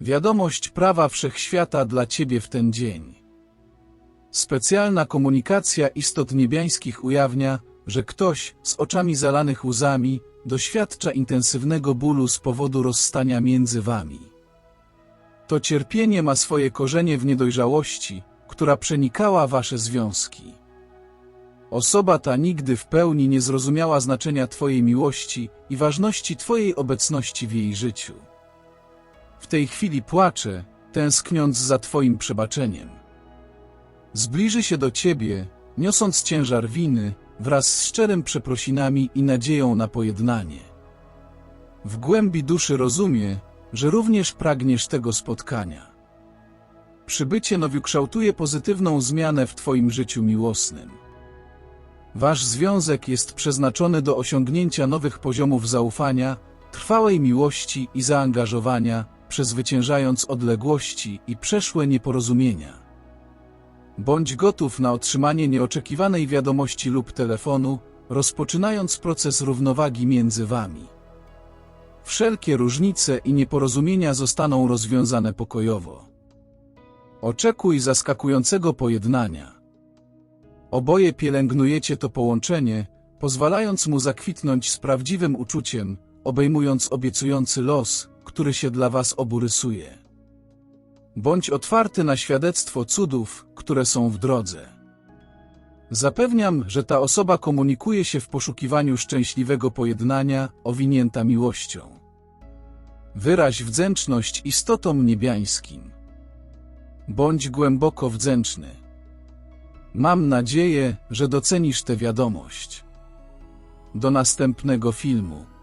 Wiadomość prawa wszechświata dla Ciebie w ten dzień. Specjalna komunikacja istot niebiańskich ujawnia, że ktoś, z oczami zalanych łzami, doświadcza intensywnego bólu z powodu rozstania między Wami. To cierpienie ma swoje korzenie w niedojrzałości, która przenikała Wasze związki. Osoba ta nigdy w pełni nie zrozumiała znaczenia Twojej miłości i ważności Twojej obecności w jej życiu. Tej chwili płacze, tęskniąc za Twoim przebaczeniem. Zbliży się do Ciebie, niosąc ciężar winy, wraz z szczerym przeprosinami i nadzieją na pojednanie. W głębi duszy rozumie, że również pragniesz tego spotkania. Przybycie nowiu kształtuje pozytywną zmianę w Twoim życiu miłosnym. Wasz związek jest przeznaczony do osiągnięcia nowych poziomów zaufania, trwałej miłości i zaangażowania, przezwyciężając odległości i przeszłe nieporozumienia. Bądź gotów na otrzymanie nieoczekiwanej wiadomości lub telefonu, rozpoczynając proces równowagi między Wami. Wszelkie różnice i nieporozumienia zostaną rozwiązane pokojowo. Oczekuj zaskakującego pojednania. Oboje pielęgnujecie to połączenie, pozwalając mu zakwitnąć z prawdziwym uczuciem, obejmując obiecujący los, który się dla was obu rysuje. Bądź otwarty na świadectwo cudów, które są w drodze. Zapewniam, że ta osoba komunikuje się w poszukiwaniu szczęśliwego pojednania, owinięta miłością. Wyraź wdzięczność istotom niebiańskim. Bądź głęboko wdzięczny. Mam nadzieję, że docenisz tę wiadomość. Do następnego filmu.